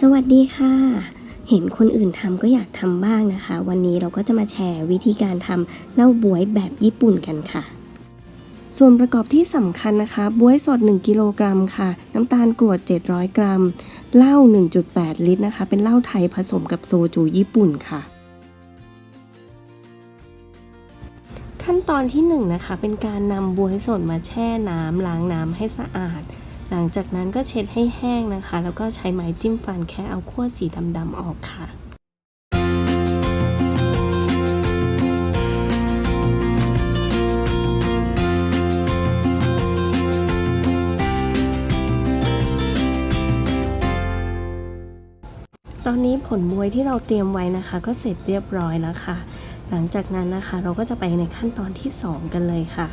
สวัสดีค่ะ เห็นคนอื่นทำก็อยากทำบ้างนะคะ วันนี้เราก็จะมาแชร์วิธีการทำเหล้าบวยแบบญี่ปุ่นกันค่ะ ส่วนประกอบที่สำคัญนะคะบวยสด 1 กิโลกรัมค่ะ น้ำตาลกรวด 700 กรัมเหล้า1.8 ลิตรนะคะ เป็นเหล้าไทยผสมกับโซจูญี่ปุ่นค่ะ ขั้นตอนที่1นงนะคะเป็นการนำบัวยสดมาแช่น้ำล้างน้ำให้สะอาด หลังจากนั้นก็เช็ดให้แห้งนะคะ แล้วก็ใช้ไม้จิ้มฟันแค่เอาขั้วสีดำๆออกค่ะตอนนี้ผลบวยที่เราเตรียมไว้นะคะ ก็เสร็จเรียบร้อยแล้วค่ะ หลังจากนั้นนะคะ เราก็จะไปในขั้นตอนที่ 2 กันเลยค่ะ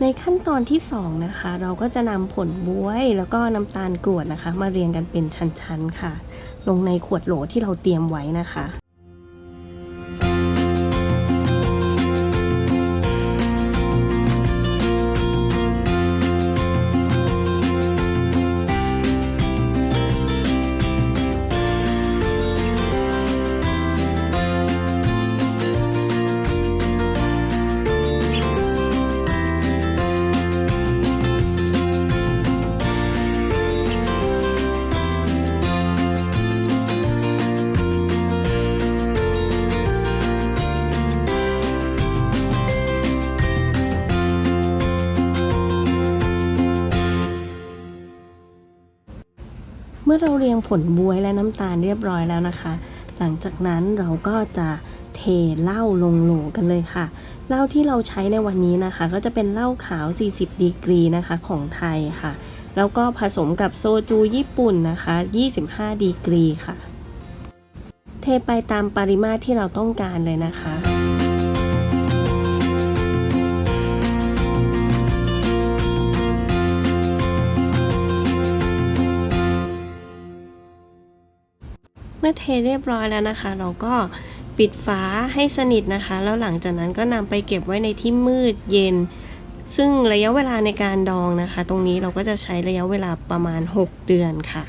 ในขั้นตอนที่ 2 นะคะ เราก็จะนำผลบวยแล้วก็น้ำตาลกรวดนะคะ มาเรียงกันเป็นชั้นๆค่ะ ลงในขวดโหลที่เราเตรียมไว้นะคะ เมื่อเราเรียงผลบวยและน้ำตาลเรียบร้อยแล้วนะคะ หลังจากนั้นเราก็จะเทเหล้าลงโหลกันเลยค่ะเหล้าที่เราใช้ในวันนี้นะคะ ก็จะเป็นเหล้าขาว 40 ดีกรีนะคะของไทยค่ะ แล้วก็ผสมกับโซจูญี่ปุ่นนะคะ 25 ดีกรีค่ะ เทไปตามปริมาตรที่เราต้องการเลยนะคะ เมื่อเทเรียบร้อยแล้วนะคะ เราก็ปิดฝาให้สนิทนะคะ แล้วหลังจากนั้นก็นำไปเก็บไว้ในที่มืดเย็น ซึ่งระยะเวลาในการดองนะคะ ตรงนี้เราก็จะใช้ระยะเวลาประมาณ 6 เดือนค่ะ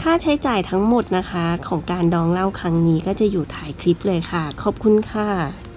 ค่าใช้จ่ายทั้งหมดนะคะ ของการดองเหล้าครั้งนี้ก็จะอยู่ท้ายคลิปเลยค่ะ ขอบคุณค่ะ